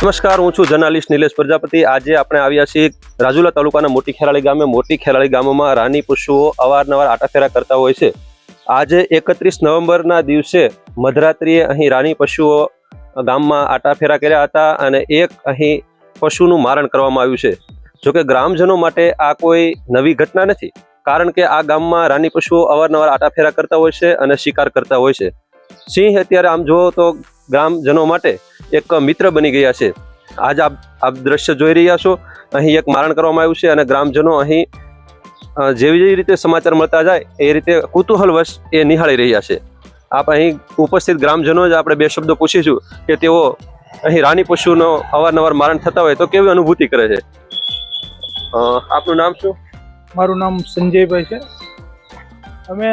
નમસ્કાર, હું છું જર્નાલિસ્ટ નિલેશ પ્રજાપતિ. આજે આપણે આવ્યા છીએ રાજુલા તાલુકાના મોટી ખેરાળી ગામે. મોટી ખેરાળી ગામમાં રાની પશુઓ અવારનવાર આટાફેરા કરતા હોય છે. આજે એકત્રીસ નવેમ્બરના દિવસે મધરાત્રિએ અહીં રાની પશુઓ ગામમાં આટાફેરા કર્યા હતા અને એક અહીં પશુનું મારણ કરવામાં આવ્યું છે. જોકે ગ્રામજનો માટે આ કોઈ નવી ઘટના નથી, કારણ કે આ ગામમાં રાની પશુઓ અવારનવાર આટાફેરા કરતા હોય છે અને શિકાર કરતા હોય છે. સિંહ અત્યારે આમ જુઓ તો ગ્રામજનો માટે એક મિત્ર બની ગયા છે. આજ આપ આપ દ્રશ્ય જોઈ રહ્યા છો. અહીં એક મારણ કરવામાં આવ્યું છે અને ગ્રામજનો અહીં જેવી જેવી રીતે સમાચાર મળતા જાય, એ રીતે કુતૂહલવશ એ નિહાળી રહ્યા છે. આપ અહીં ઉપસ્થિત ગ્રામજનો જ આપણે બે શબ્દો પૂછીશું કે તેઓ અહીં રાની પશુનો અવારનવાર મારણ થતા હોય તો કેવી અનુભૂતિ કરે છે? આપનું નામ શું? મારું નામ સંજયભાઈ છે. અમે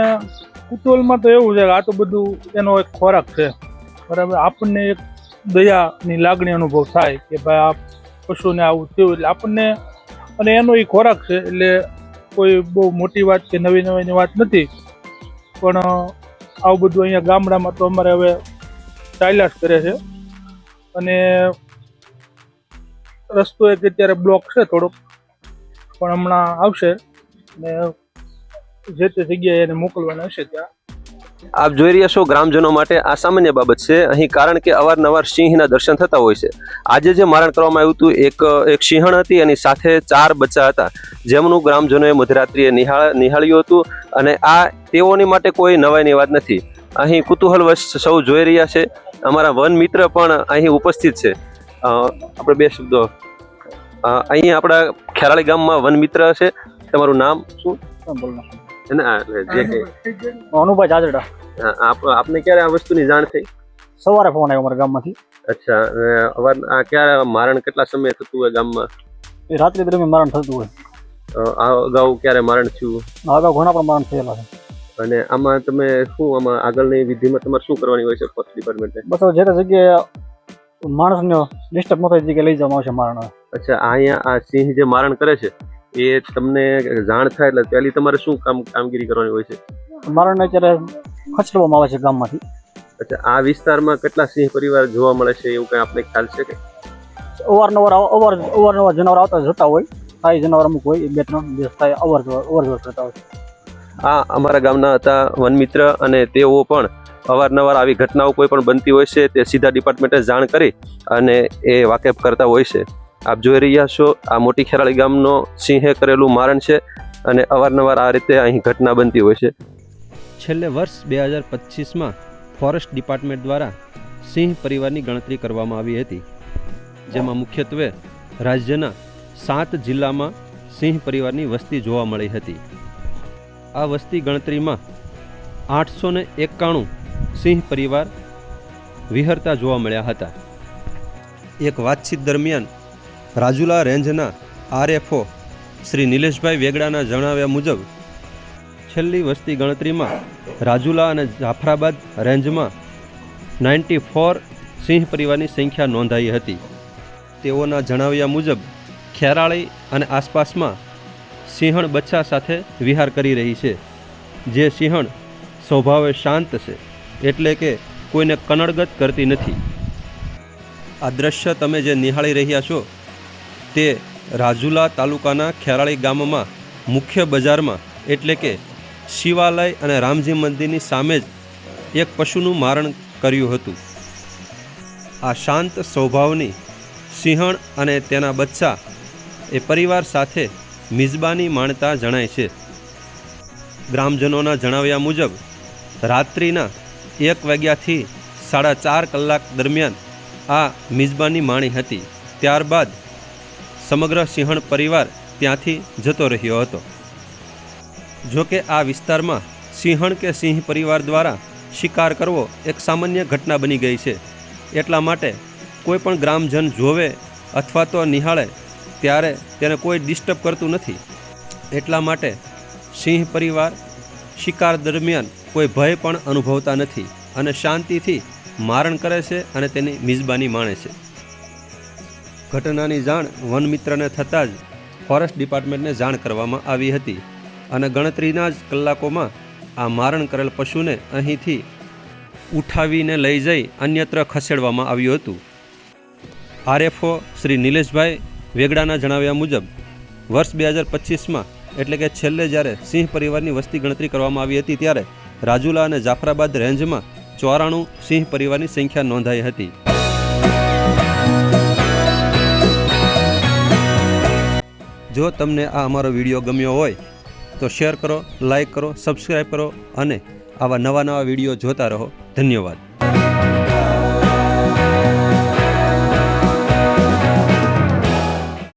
કુતૂહલમાં તો એવું છે કે આ બધું એનો એક ખોરાક છે. બરાબર? આપણને એક દયાની લાગણી અનુભવ થાય કે ભાઈ આ પશુને આવું થયું એટલે આપણને અને એનો એ ખોરાક છે એટલે કોઈ બહુ મોટી વાત કે નવી નવીની વાત નથી. પણ આવું બધું અહીંયા ગામડામાં તો અમારે હવે ચાલ્યા કરે છે. અને રસ્તો એક અત્યારે બ્લોક છે થોડોક, પણ હમણાં આવશે. ને જે તે જગ્યાએ એને મોકલવાના હશે ત્યાં. આપ જોઈ રહ્યા છો ગ્રામજનો માટે આ સામાન્ય બાબત છે. અહીં કારણ કે અવારનવાર સિંહના દર્શન થતા હોય છે. આજે જે મારણ કરવામાં આવ્યું હતું, એક એક સિંહણ હતી એની સાથે ચાર બચ્ચા હતા. જેમનું ગ્રામજનોએ મધરાત્રિએ નિહાળ, નિહાળ્યું હતું અને આ તેઓની માટે કોઈ નવાઈની વાત નથી. અહીં કુતૂહલવશ સૌ જોઈ રહ્યા છે. અમારા વન મિત્ર પણ અહીં ઉપસ્થિત છે. આપણે બે શબ્દો. અહીં આપણા ખેરાળી ગામમાં વન મિત્ર છે. તમારું નામ શું? અને ને? જે કે અનુભાઈ જાજડા. હા, આપ આપને ક્યારે આ વસ્તુની જાણ થઈ? સવારે ફોન આવ્યો અમારા ગામમાંથી. અચ્છા અવાર આ ક્યારે મારણ કેટલા સમય થતું હોય ગામમાં? એ રાત્રિ દરમિયાન મારણ થતું હોય. આ અગાઉ ક્યારે મારણ થયું? અગાઉ ઘણા પણ મારણ થયેલા છે. અને આમાં તમે શું આમાં આગળની વિધિમાં તમારે શું કરવાની હોય છે ફોરેસ્ટ ડિપાર્ટમેન્ટે બસ જે તે જગ્યાએ માણસને ડિસ્ટર્બ ન થાય એ જગ્યાએ લઈ જવામાં આવશે મારણ. અચ્છા અહીંયા આ સિંહ જે મારણ કરે છે એ તમને જાણ થાય એટલે પહેલી તમારે શું કામ કામગીરી કરવાની હોય છે? મારણને અત્યારે ખસેડવામાં આવે છે ગામમાંથી. અચ્છા આ વિસ્તારમાં કેટલા સિંહ પરિવાર જોવા મળે છે? એવું કઈ આપને ખ્યાલ છે કે? અવારનવાર અવાર અવારનવાર જનાવર આવતા જતા હોય. સ્થાયી જનાવર અમુક હોય બે ત્રણ દિવસ થાય અવર અવર કરતા હોય. આ અમારા ગામના હતા વનમિત્ર અને તેઓ પણ અવારનવાર આવી ઘટનાઓ કોઈ પણ બનતી હોય છે તે સીધા ડિપાર્ટમેન્ટે જાણ કરી અને એ વાકેફ કરતા હોય છે. આપ જોઈ રહ્યા છો, આ મોટી ખેરાળી ગામનો સિંહે કરેલું મારણ છે અને અવારનવાર આ રીતે અહીં ઘટના બનતી હોય છે. છેલ્લે વર્ષ બે હજાર પચીસમાં ફોરેસ્ટ ડિપાર્ટમેન્ટ દ્વારા સિંહ પરિવારની ગણતરી કરવામાં આવી હતી, જેમાં મુખ્યત્વે રાજ્યના સાત જિલ્લામાં સિંહ પરિવારની વસ્તી જોવા મળી હતી. આ વસ્તી ગણતરીમાં આઠસો ને એકાણું સિંહ પરિવાર વિહરતા જોવા મળ્યા હતા. એક વાતચીત દરમિયાન રાજુલા રેન્જના આરએફઓ શ્રી નિલેશભાઈ વેગડાના જણાવ્યા મુજબ, છેલ્લી વસ્તી ગણતરીમાં રાજુલા અને જાફરાબાદ રેન્જમાં નાઇન્ટી ફોર સિંહ પરિવારની સંખ્યા નોંધાઈ હતી. તેઓના જણાવ્યા મુજબ, ખેરાળી અને આસપાસમાં સિંહણ બચ્ચા સાથે વિહાર કરી રહી છે, જે સિંહણ સ્વભાવે શાંત છે, એટલે કે કોઈને કનડગત કરતી નથી. આ દ્રશ્ય તમે જે નિહાળી રહ્યા છો તે રાજુલા તાલુકાના ખેરાળી ગામમાં મુખ્ય બજારમાં એટલે કે શિવાલય અને રામજી મંદિરની સામે જ એક પશુનું મારણ કર્યું હતું. આ શાંત સ્વભાવની સિંહણ અને તેના બચ્ચા એ પરિવાર સાથે મિજબાની માણતા જણાય છે. ગ્રામજનોના જણાવ્યા મુજબ, રાત્રિના એક વાગ્યાથી સાડા ચાર કલાક દરમિયાન આ મિજબાની માણી હતી. ત્યારબાદ સમગ્ર સિંહણ પરિવાર ત્યાંથી જતો રહ્યો હતો. જો કે આ વિસ્તારમાં સિંહણ કે સિંહ પરિવાર દ્વારા શિકાર કરવો એક સામાન્ય ઘટના બની ગઈ છે. એટલા માટે કોઈ પણ ગ્રામજન જોવે અથવા તો નિહાળે ત્યારે તેને કોઈ ડિસ્ટર્બ કરતું નથી. એટલા માટે સિંહ પરિવાર શિકાર દરમિયાન કોઈ ભય પણ અનુભવતા નથી અને શાંતિથી મારણ કરે છે અને તેની મિજબાની માણે છે. ઘટનાની જાણ વનમિત્રને થતાં જ ફોરેસ્ટ ડિપાર્ટમેન્ટને જાણ કરવામાં આવી હતી અને ગણતરીના જ કલાકોમાં આ મારણ કરેલ પશુને અહીંથી ઉઠાવીને લઈ જઈ અન્યત્ર ખસેડવામાં આવ્યું હતું. આરએફઓ શ્રી નિલેશભાઈ વેગડાના જણાવ્યા મુજબ, વર્ષ બે હજાર પચીસમાં એટલે કે છેલ્લે જ્યારે સિંહ પરિવારની વસ્તી ગણતરી કરવામાં આવી હતી ત્યારે રાજુલા અને જાફરાબાદ રેન્જમાં ચોરાણું સિંહ પરિવારની સંખ્યા નોંધાઈ હતી. જો તમને આ અમારો વીડિયો ગમ્યો હોય, તો શેર કરો, લાઈક કરો, સબસ્ક્રાઈબ કરો અને આવા નવા નવા વીડિયો જોતા રહો. ધન્યવાદ.